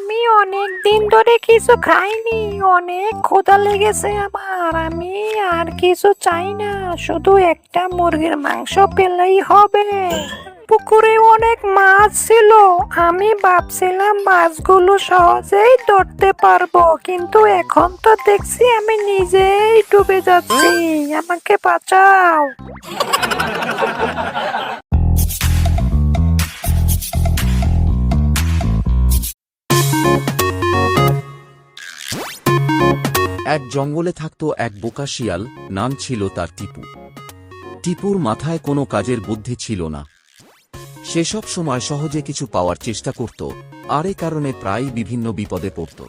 আমি অনেক দিন ধরে কিছু খাইনি, অনেক ক্ষুধা লেগেছে আমার। আমি আর কিছু চাই না, শুধু একটা মুরগির মাংস পেলেই হবে। পুকুরে অনেক মাছ ছিল, আমি ভাবছিলাম মাছগুলো সহজেই ধরতে পারব, কিন্তু এখন তো দেখছি আমি নিজেই ডুবে যাচ্ছি। আমাকে বাঁচাও। এক জঙ্গলে থাকত এক বোকা শিয়াল, নাম ছিল তার টিপু। টিপুর মাথায় কোনো কাজের বুদ্ধি ছিল না। সে সব সময় সহজে কিছু পাওয়ার চেষ্টা করত, আর এ কারণে প্রায় বিভিন্ন বিপদে পড়ত।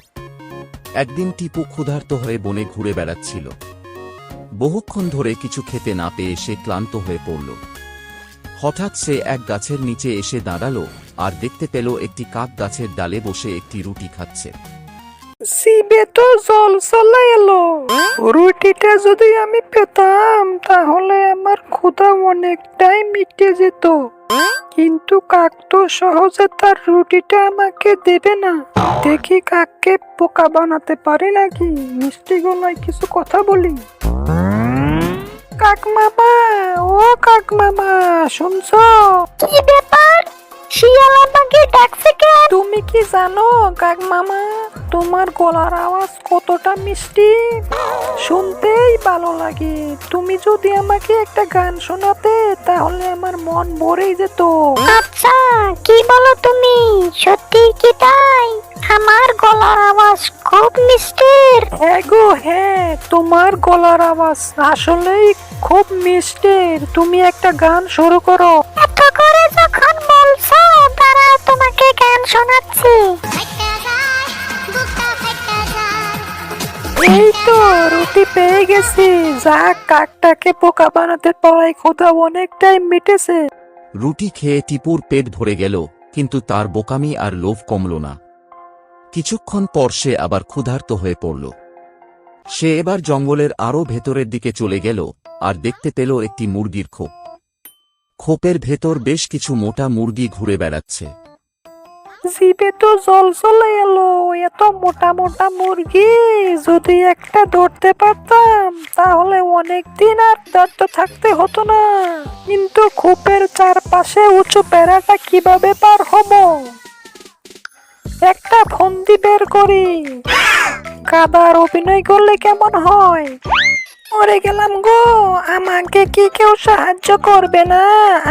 একদিন টিপু ক্ষুধার্ত হয়ে বনে ঘুরে বেড়াচ্ছিল। বহুক্ষণ ধরে কিছু খেতে না পেয়ে সে ক্লান্ত হয়ে পড়ল। হঠাৎ সে এক গাছের নিচে এসে দাঁড়াল আর দেখতে পেল একটি কাক গাছের ডালে বসে একটি রুটি খাচ্ছে। সিবে তো জল চলে রুটিটা যদি আমি পেতাম তাহলে আমার ক্ষুধা অনেকটাই মিটে যেত। কিন্তু কাক তো সহজে তার রুটিটা আমাকে দেবে না। দেখি কাককে পোকা বানাতে পারি নাকি? মিষ্টি গলায় কিছু কথা বলি। কাক মামা ও কাক মামা শুনছো? কি ব্যাপার? শিয়াল আমাকে ডাকছে কেন? তুমি কি জানো কাক মামা? তোমার গলার আওয়াজ কতটা মিষ্টি? শুনতেই ভালো লাগে। তুমি যদি আমাকে একটা গান শোনাতে তাহলে আমার মন ভরেই যেত। আচ্ছা কি বলো তুমি? সত্যি কি তাই? আমার গলার আওয়াজ খুব মিষ্টির। হ্যাঁ গো হ্যাঁ তোমার গলার আওয়াজ আসলেই খুব মিষ্টির। তুমি একটা গান শুরু করো। এত করে যখন বলছো তারা তোমাকে গান শোনাচ্ছি। রুটি পেয়ে গেছি। যা কাকটাকে পোকা বানাতে পারাই ক্ষুধা অনেকটাই মিটেছে। রুটি খেয়ে টিপুর পেট ভরে গেল, কিন্তু তার বোকামি আর লোভ কমল না। কিছুক্ষণ পর সে আবার ক্ষুধার্ত হয়ে পড়ল। সে এবার জঙ্গলের আরও ভেতরের দিকে চলে গেল আর দেখতে পেল একটি মুরগির খোপ। খোপের ভেতর বেশ কিছু মোটা মুরগি ঘুরে বেড়াচ্ছে। জিভে তো জল চলে এলো, এত মোটা মোটা মুরগি। যদি একটা ধরতে পারতাম, তাহলে অনেক দিন আর দর্দ থাকতে হতো না। কিন্তু খোপের চারপাশে উঁচু পেড়াটা কীভাবে পার হব? একটা ফন্দি বের করি। কাদার অভিনয় করলে কেমন হয়? মরে গেলাম গো। আমাকে কি কেউ সাহায্য করবে না?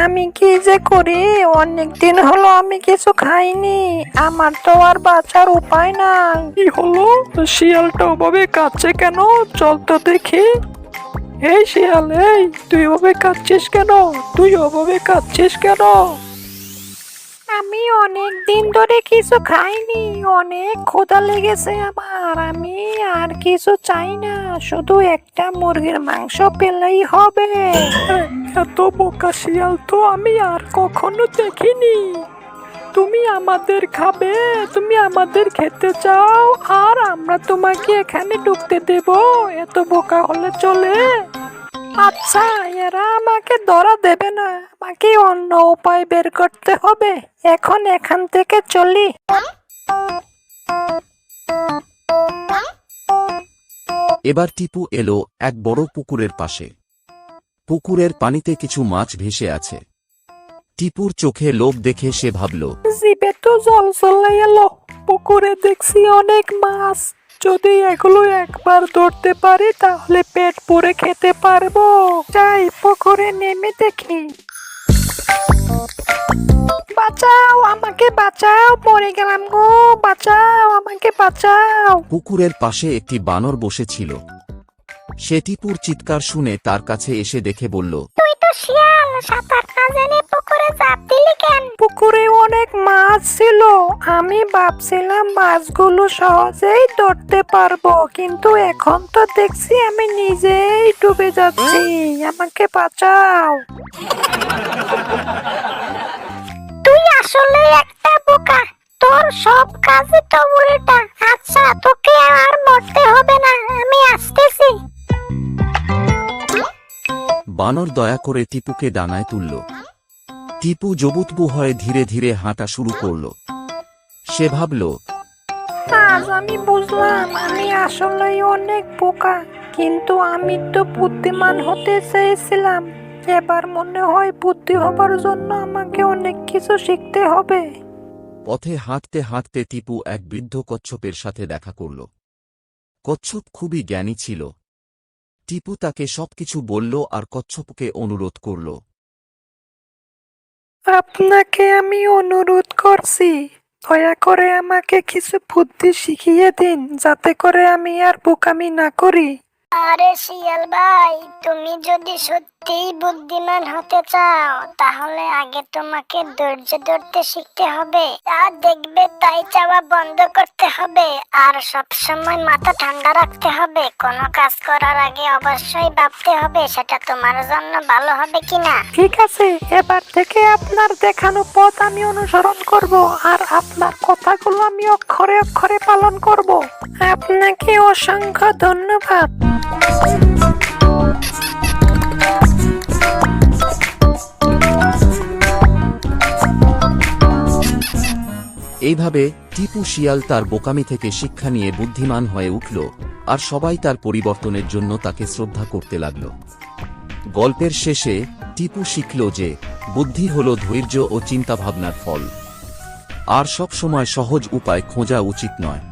আমি কি যে করি? অনেক দিন হলো আমি কিছু খাইনি। আমার তো আর বাঁচার উপায় নাই। কি হলো? শিয়ালটা ওভাবে কাঁদছে কেন? চল তো দেখি। এই শিয়াল, এই, তুই ওভাবে কাঁদছিস কেন? তুই ওভাবে কাঁদছিস কেন? আমি অনেক দিন ধরে কিছু খাইনি, অনেক ক্ষুধা লেগেছে আমার। আমি আর কিছু চাই না, শুধু একটা মুরগির মাংস পেলেই হবে। এত বোকা শিয়াল তো আমি আর কখনো দেখিনি। তুমি আমাদের খাবে, তুমি আমাদের খেতে চাও, আর আমরা তোমাকে এখানে ঢুকতে দেব। এত বোকা হলে চলে। আচ্ছা এরা আমাকে ধরা দেবে না। আমাকে অন্য উপায় বের করতে হবে। এখন এখান থেকে চলি। এবার টিপু এলো এক বড় পুকুরের পাশে। পুকুরের পানিতে কিছু মাছ ভেসে আছে। টিপুর চোখে লোভ দেখে সে ভাবল জিভে তো জল চলে এলো। পুকুরে দেখছি অনেক মাছ। যদি এগুলো একবার ধরতে পারি তাহলে পেট পুরে খেতে পারব। যাই পুকুরে নেমে দেখি। বাঁচাও আমাকে বাঁচাও পড়ে গেলাম গো বাঁচাও আমাকে বাঁচাও। পুকুরের পাশে একটি বানর বসেছিল। সে টিপুর চিৎকার শুনে তার কাছে এসে দেখে বলল তুই তো শিয়াল সাঁতার না জানে পুকুরে অনেক মাছ ছিল। আমি ভাবছিলাম মাছগুলো সহজেই ধরতে পারব কিন্তু এখন তো দেখছি আমি নিজেই ডুবে যাচ্ছি। আমাকে বাঁচাও। তুই আসলে একটা বোকা। তোর সব কাজই তো উল্টা। আচ্ছা তোকে আর মরতে হবে না আমি আসতেছি। বানর দয়া করে টিপুকে ডানায় তুলল। টিপু জবুতবু হয়ে ধীরে ধীরে হাঁটা শুরু করল। সে ভাবল আজ আমি বুঝলাম আমি আসলেই অনেক বোকা কিন্তু আমি তো বুদ্ধিমান হতে চেয়েছিলাম। এবার মনে হয় বুদ্ধি হবার জন্য আমাকে অনেক কিছু শিখতে হবে। পথে হাঁটতে হাঁটতে টিপু এক বৃদ্ধ কচ্ছপের সাথে দেখা করল। কচ্ছপ খুবই জ্ঞানী ছিল। টিপু তাকে সবকিছু বলল আর কচ্ছপকে অনুরোধ করল আপনাকে আমি অনুরোধ করছি, দয়া করে আমাকে কিছু বুদ্ধি শিখিয়ে দিন, যাতে করে আমি আর বোকামি না করি। আরে শিয়াল ভাই, তুমি যদি সত্যিই বুদ্ধিমান হতে চাও, তাহলে আগে তোমাকে ধৈর্য ধরতে শিখতে হবে। আর দেখবে তাই চাওয়া বন্ধ করতে হবে। আর সব সময় মাথা ঠান্ডা রাখতে হবে। কোনো কাজ করার আগে অবশ্যই ভাবতে হবে, সেটা তোমার জন্য ভালো হবে কিনা। ঠিক আছে, এবার থেকে আপনার দেখানো পথ আমি অনুসরণ করব, আর আপনার কথাগুলো আমি অক্ষরে অক্ষরে পালন করব। আপনাকে অসংখ্য ধন্যবাদ। এইভাবে টিপু শিয়াল তার বোকামি থেকে শিক্ষা নিয়ে বুদ্ধিমান হয়ে উঠল, আর সবাই তার পরিবর্তনের জন্য তাকে শ্রদ্ধা করতে লাগল। গল্পের শেষে টিপু শিখল যে, বুদ্ধি হল ধৈর্য ও চিন্তাভাবনার ফল। আর সব সময় সহজ উপায় খোঁজা উচিত নয়।